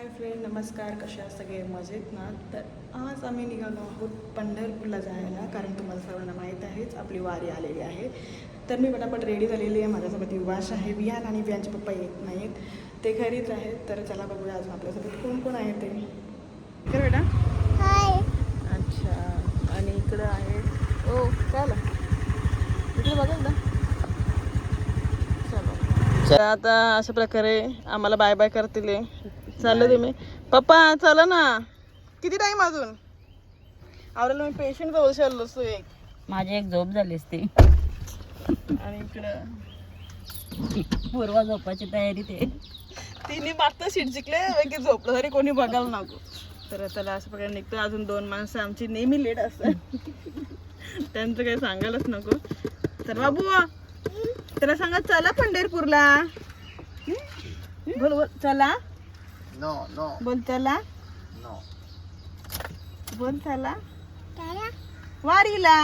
Hi friend नमस्कार. कशा आहात सगळे? मजेत ना? तर आज आम्ही निघालो आहोत पंढरपूरला जायला कारण तुम्हाला सर्वांना माहीत आहेच आपली वारी आलेली आहे. तर मी पटापट रेडी झालेली आहे. माझ्यासोबत युवाश आहे विहान आणि विहानचे पप्पा येत नाहीत. ते घरीच आहेत. तर चला बघूया अजून आपल्यासोबत कोण कोण आहे ते. इकडे बेटा हाय. अच्छा. आणि इकडं आहे. ओ चला. इकडे बघा एकदा. तर आता अशा प्रकारे आम्हाला बाय बाय करतील. चाललं तुम्ही पप्पा चला ना. किती टाइम अजून? आवडेल मी पेशंट जवळ चाललो असतो एक. माझी एक झोप झाली असती आणि इकडं पूर्वा झोपाची तयारी ते. तिने मागचं सीट जिंकले की झोपलं तरी कोणी बघायला नको. तर त्याला अशा प्रकारे निघतो अजून दोन माणसं आमची नेहमी लेट असतात. त्यांचं काही सांगायलाच नको. तर बाबू त्याला सांगा चला पंढरपूरला? बोल बोल चला. No, no, बोल चला no. बोल चला तारा वारीला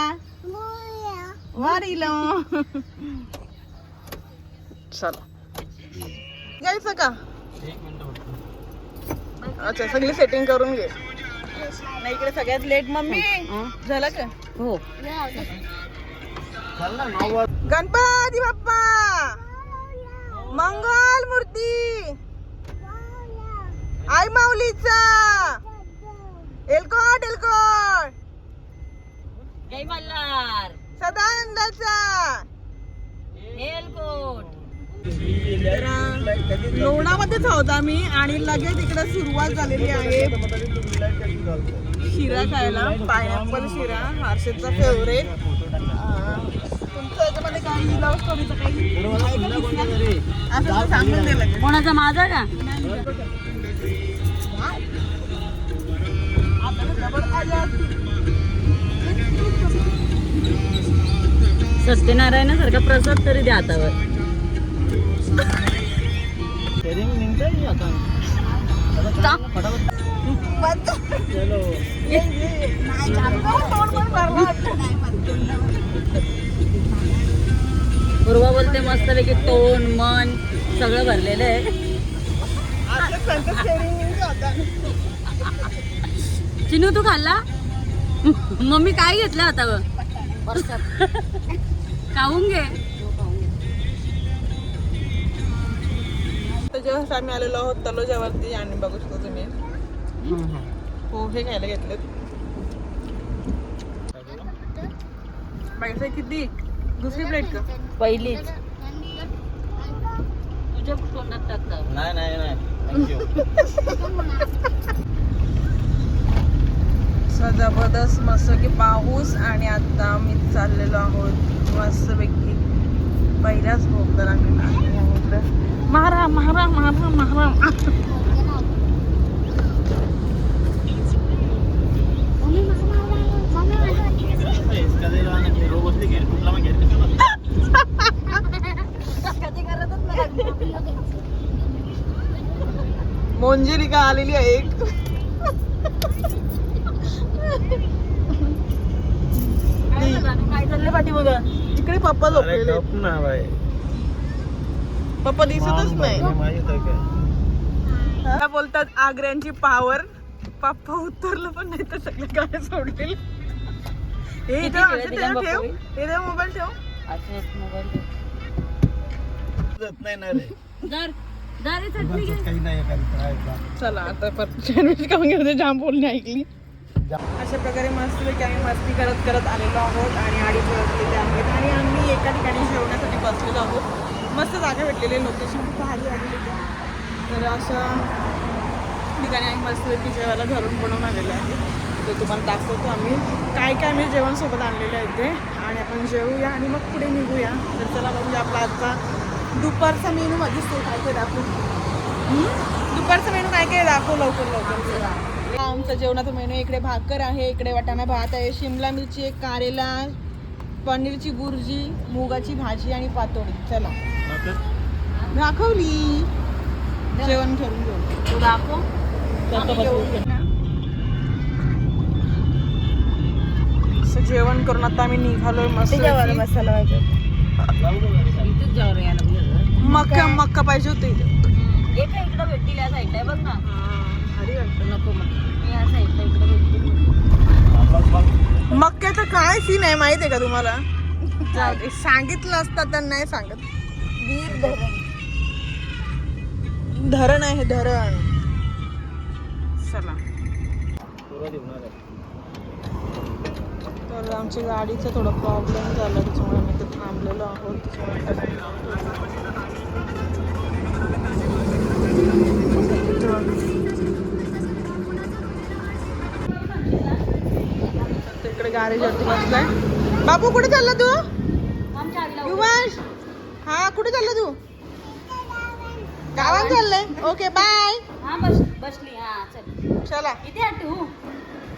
मोया वारीला चला. यायचं का? अच्छा सगळी सेटिंग करून घे. नाही इकडे सगळ्यात लेट मम्मी. झालं का? हो. गणपती बाप्पा! मंगल मूर्ती! लोणामध्येच आहोत आम्ही आणि लगेच इकडे सुरुवात झालेली आहे. शिरा खायला. पायनॅपल शिरा हर्षदचा फेवरेट तुमचं याच्यामध्ये काही लव्ह स्टोरीचं काही? आहे का किस्सा? असं तर सांगून दिलं कोणाचा माझा का? सत्यनारायणासारखा प्रसाद तरी द्या हातावर पूर्वा बोलते मस्त पैकी तोंड मन सगळं भरलेलं आहे. चिनू तू खाल्ला? मम्मी काय घेतलं हातावर खाऊन घे. त्याच्यावर आम्ही आलेलो आहोत तलोजावरती आणि बघू शकतो तुम्ही. पोहे खायला घेतलेत. बाकी किती? दुसरी प्लेट का? पहिलीच. तुझ्या तोंडात टाकतात नाही नाही नाही. थँक्यू असा जबरदस्त मस्त की पाऊस आणि आता आम्ही चाललेलो आहोत मस्तपैकी पहिल्याच भोग लागलेला आहे. आणि इकडं मारा मारा मारा मारा मोंजेरिका आलेली आहे एक? काय चाललं पाठी बघा इकडे पप्पा झोपलेले. ना बाई. पप्पा दिसतच नाही. काय? बोलतात आग्र्यांची पावर पप्पा उतरलं पण नाही तर सगळे गाणे सोडलेले हे इथं असं त्याला ठेव? हे मोबाईल ठेव. असं मोबाईल जात नाही ना रे. जर जर चटणी घे काही नाही एखादी चला आता परत सँडविच खाऊन घेऊ जाम बोलणी ऐकली. अशा प्रकारे मस्तपैकी आम्ही मस्ती करत करत आलेलो आहोत आणि अडीच वाजलेले आहेत. आणि आम्ही एका ठिकाणी जेवण्यासाठी बसलेलो आहोत. मस्त जागा भेटलेली लोकेशन खूप भारी आलेली तर अशा ठिकाणी आम्ही मस्तपैकी जेवायला घरून बनवून आलेलं आहे. ते तुम्हाला दाखवतो आम्ही काय काय आम्ही जेवणसोबत आणलेलं आहे ते. आणि आपण जेवूया आणि मग पुढे निघूया. तर चला बघूया आपला आजचा दुपारचा मेनू माझी तो काय काय दाखवू? दुपारचा मेनू काय काय दाखव लवकर लवकर? आमचा जेवणाचा मेनू इकडे भाकर आहे इकडे वाटाणा भात आहे शिमला मिरची एक कारेला पनीरची गुर्जी मुगाची भाजी आणि पातोडी. चला. दाखवली. जेवण करून घेऊ. तू दाखव. जेवण करून आता आम्ही निघालोय मस्त मसाला यायला मक्का मक्का पाहिजे होते हे काय इकडं भेटतील या साईडला बघ ना. दाखव मग. मी या साईडला इकडे बघ मक्याचं काय सीन आहे माहिती आहे का तुम्हाला. सांगितलं असतं तर नाही सांगत. वीर धरण धरण आहे धरण. चला. तर आमच्या गाडीचा थोडा प्रॉब्लेम झाला त्याच्यामुळे आम्ही इथं थांबलेलो आहोत. तर इकडे गॅरेजवरती बसलाय. बाबू कुठे चालला तू? युवाश हा कुठे चालला तू? गावात चाललंय? ओके बाय हा बस बसली. हा चल. चला. इथे तू.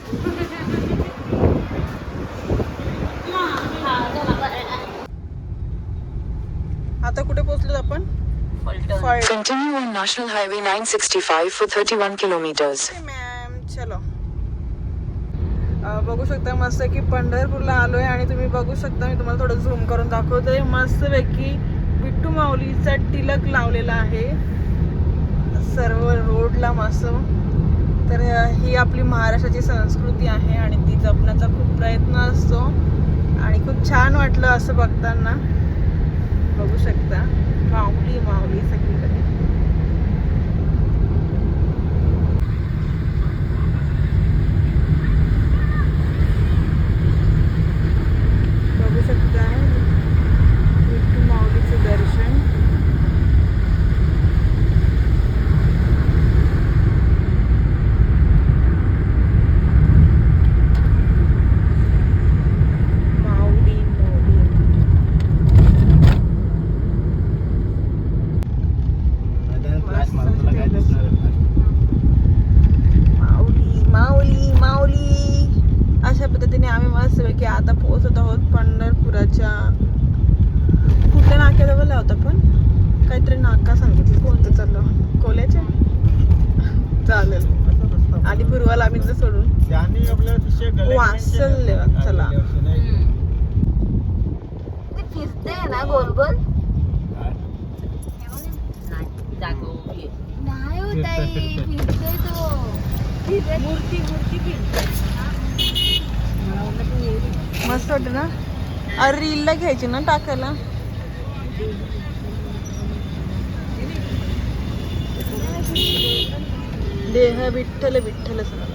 आता कुठे पोहोचलो आपण? Continue on National Highway 965 for 31 kilometers. Ma'am चलो. अं, बघू शकता मस्त की पंढरपूरला आलोय आणि तुम्ही बघू शकता मी तुम्हाला थोडं झूम करून दाखवते मस्तपैकी विठ्ठू माऊलीचा टिलक लावलेला आहे. सर्व रोडला मस्त तर ही आपली महाराष्ट्राची संस्कृती आहे आणि ती जपण्याचा खूप प्रयत्न असतो. आणि खूप छान वाटलं असं बघताना. बघू शकता. माऊली माऊली सगळीकडे. की आता पोहोचत आहोत पंढरपुराच्या. कुठल्या नाक्याजवळ आहोत आपण काहीतरी नाका सांगितलं. कोणतं? चाललं? कोल्याच्या? चालेल. आणि पूर्वाला आम्ही सोडून. वासल चला. ना गोल गोल? नाही होता मूर्ती मूर्ती फिरते मस्त वाटतं ना? अरे रीलला घ्यायची ना टाकायला? देह विठ्ठल विठ्ठल सर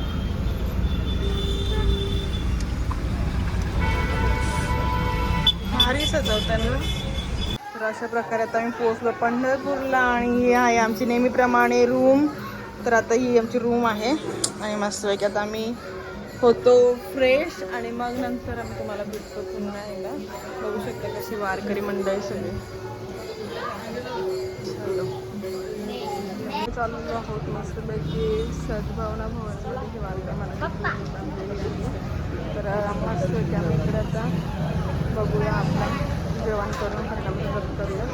भारी सजवताना. तर अशा प्रकारे आता आम्ही पोहोचलो पंढरपूरला आणि ही आहे आमची नेहमीप्रमाणे रूम तर आता ही आमची रूम आहे. आणि मस्तपैकी आता आम्ही होतो फ्रेश आणि मग नंतर आम्ही तुम्हाला भेटतो पुन्हा एकदा. बघू शकता कशी वारकरी मंडळी सगळी. चलो. चाललेलो आहोत मस्तपैकी. सद्भावना भवनमध्ये ही वारकरी मंडळी तर मस्तपैकी आम्ही इकडे आता. बघूया आपला. जेवण करून हरकाम करूया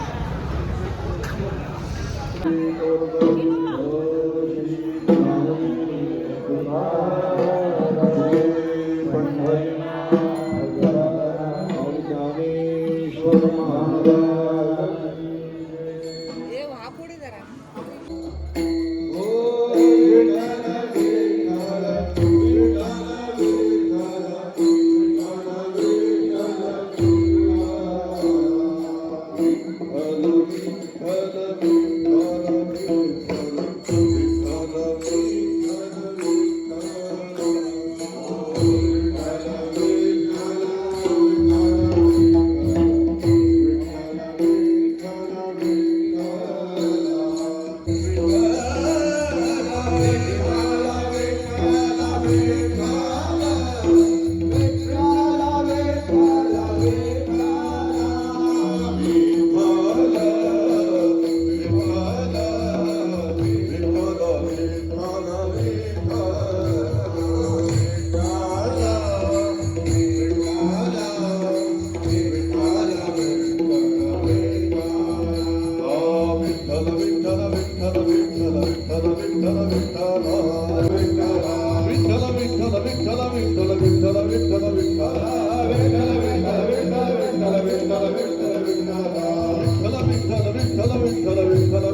విఠల విఠల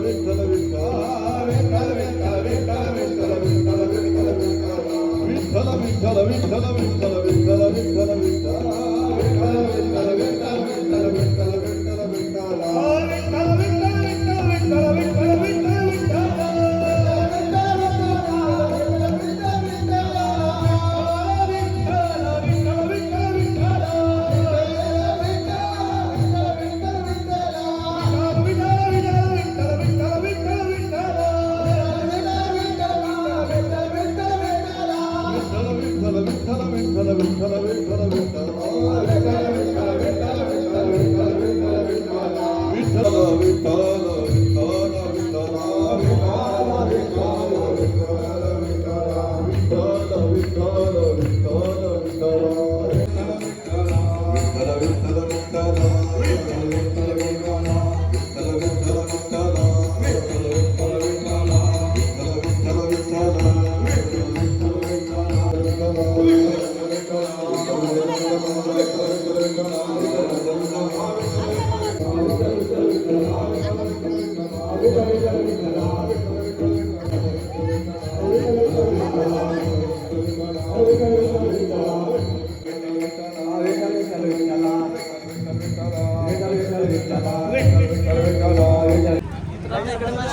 విఠల విఠల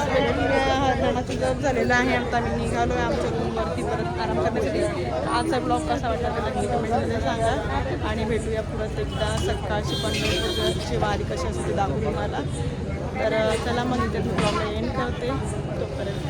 हरणाचं जप झालेलं आहे आता आम्ही निघालो आहे आमच्या रूमवरती परत आराम करण्यासाठी आजचा ब्लॉग कसा वाटला तर नक्की कमेंटमध्ये सांगा आणि भेटूया परत एकदा सकाळची पंढरपूरची वारी कशी असते ते? दाखवू मला तर चला मग इथे ब्लॉगला एंड करते तोपर्यंत.